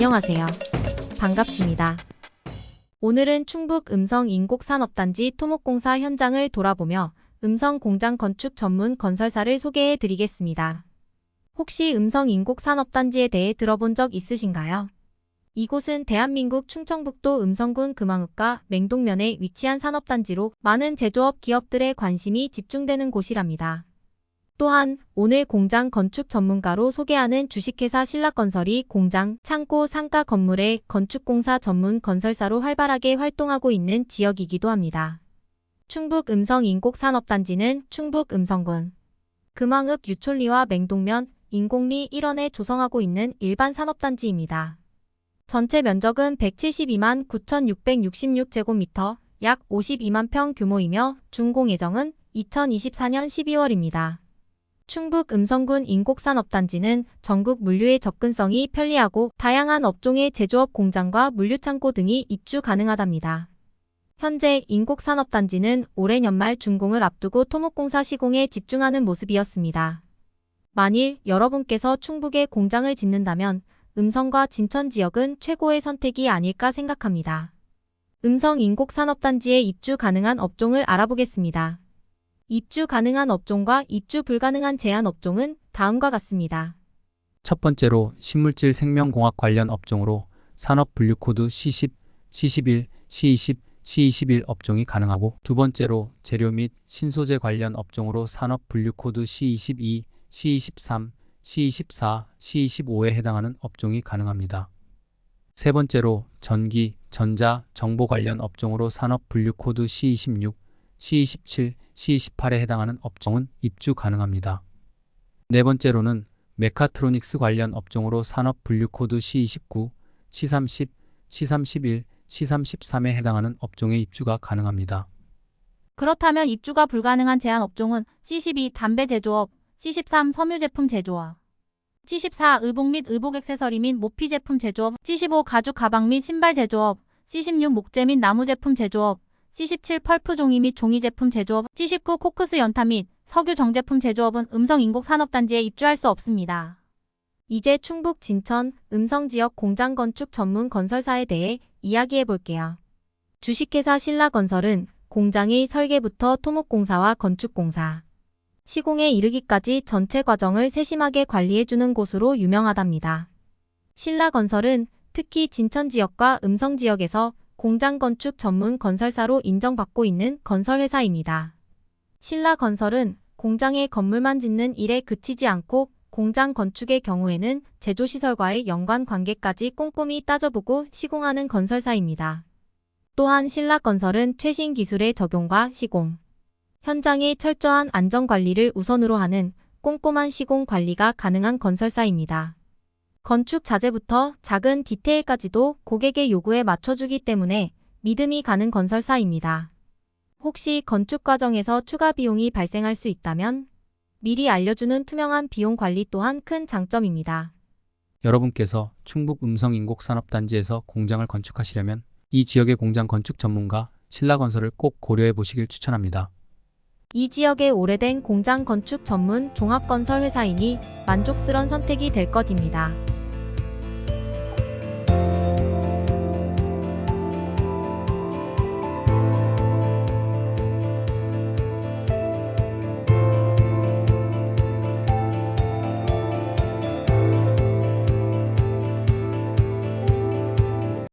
안녕하세요. 반갑습니다. 오늘은 충북 음성 인곡산업단지 토목공사 현장을 돌아보며 음성 공장 건축 전문 건설사를 소개해 드리겠습니다. 혹시 음성 인곡산업단지에 대해 들어본 적 있으신가요? 이곳은 대한민국 충청북도 음성군 금왕읍과 맹동면에 위치한 산업단지로 많은 제조업 기업들의 관심이 집중되는 곳이랍니다. 또한 오늘 공장 건축 전문가로 소개하는 주식회사 신락건설이 공장, 창고, 상가 건물의 건축공사 전문 건설사로 활발하게 활동하고 있는 지역이기도 합니다. 충북 음성 인곡 산업단지는 충북 음성군 금왕읍 유촌리와 맹동면, 인곡리 1원에 조성하고 있는 일반 산업단지입니다. 전체 면적은 172만 9,666제곱미터, 약 52만 평 규모이며 준공 예정은 2024년 12월입니다. 충북 음성군 인곡산업단지는 전국 물류의 접근성이 편리하고 다양한 업종의 제조업 공장과 물류창고 등이 입주 가능하답니다. 현재 인곡산업단지는 올해 연말 준공을 앞두고 토목공사 시공에 집중하는 모습이었습니다. 만일 여러분께서 충북에 공장을 짓는다면 음성과 진천 지역은 최고의 선택이 아닐까 생각합니다. 음성 인곡산업단지에 입주 가능한 업종을 알아보겠습니다. 입주 가능한 업종과 입주 불가능한 제한 업종은 다음과 같습니다. 첫 번째로 신물질 생명공학 관련 업종으로 산업 분류 코드 C10, C11, C20, C21 업종이 가능하고 두 번째로 재료 및 신소재 관련 업종으로 산업 분류 코드 C22, C23, C24, C25에 해당하는 업종이 가능합니다. 세 번째로 전기, 전자, 정보 관련 업종으로 산업 분류 코드 C26, C27, C28에 해당하는 업종은 입주 가능합니다. 네 번째로는 메카트로닉스 관련 업종으로 산업 분류 코드 C29, C30, C31, C33에 해당하는 업종의 입주가 가능합니다. 그렇다면 입주가 불가능한 제한 업종은 C12 담배 제조업, C13 섬유 제품 제조업, C14 의복 및 의복 액세서리 및 모피 제품 제조업, C15 가죽 가방 및 신발 제조업, C16 목재 및 나무 제품 제조업, C17 펄프 종이 및 종이 제품 제조업, C19 코크스 연타 및 석유 정제품 제조업은 음성 인곡 산업단지에 입주할 수 없습니다. 이제 충북 진천 음성 지역 공장 건축 전문 건설사에 대해 이야기해 볼게요. 주식회사 신라건설은 공장의 설계부터 토목공사와 건축공사, 시공에 이르기까지 전체 과정을 세심하게 관리해주는 곳으로 유명하답니다. 신라건설은 특히 진천 지역과 음성 지역에서 공장 건축 전문 건설사로 인정받고 있는 건설회사입니다. 신라 건설은 공장의 건물만 짓는 일에 그치지 않고 공장 건축의 경우에는 제조시설과의 연관 관계까지 꼼꼼히 따져보고 시공하는 건설사입니다. 또한 신라건설은 최신 기술의 적용과 시공, 현장의 철저한 안전관리를 우선으로 하는 꼼꼼한 시공 관리가 가능한 건설사입니다. 건축 자재부터 작은 디테일까지도 고객의 요구에 맞춰주기 때문에 믿음이 가는 건설사입니다. 혹시 건축 과정에서 추가 비용이 발생할 수 있다면 미리 알려주는 투명한 비용 관리 또한 큰 장점입니다. 여러분께서 충북 음성 인곡 산업단지에서 공장을 건축하시려면 이 지역의 공장 건축 전문가 신라건설을 꼭 고려해 보시길 추천합니다. 이 지역의 오래된 공장 건축 전문 종합건설 회사이니 만족스런 선택이 될 것입니다.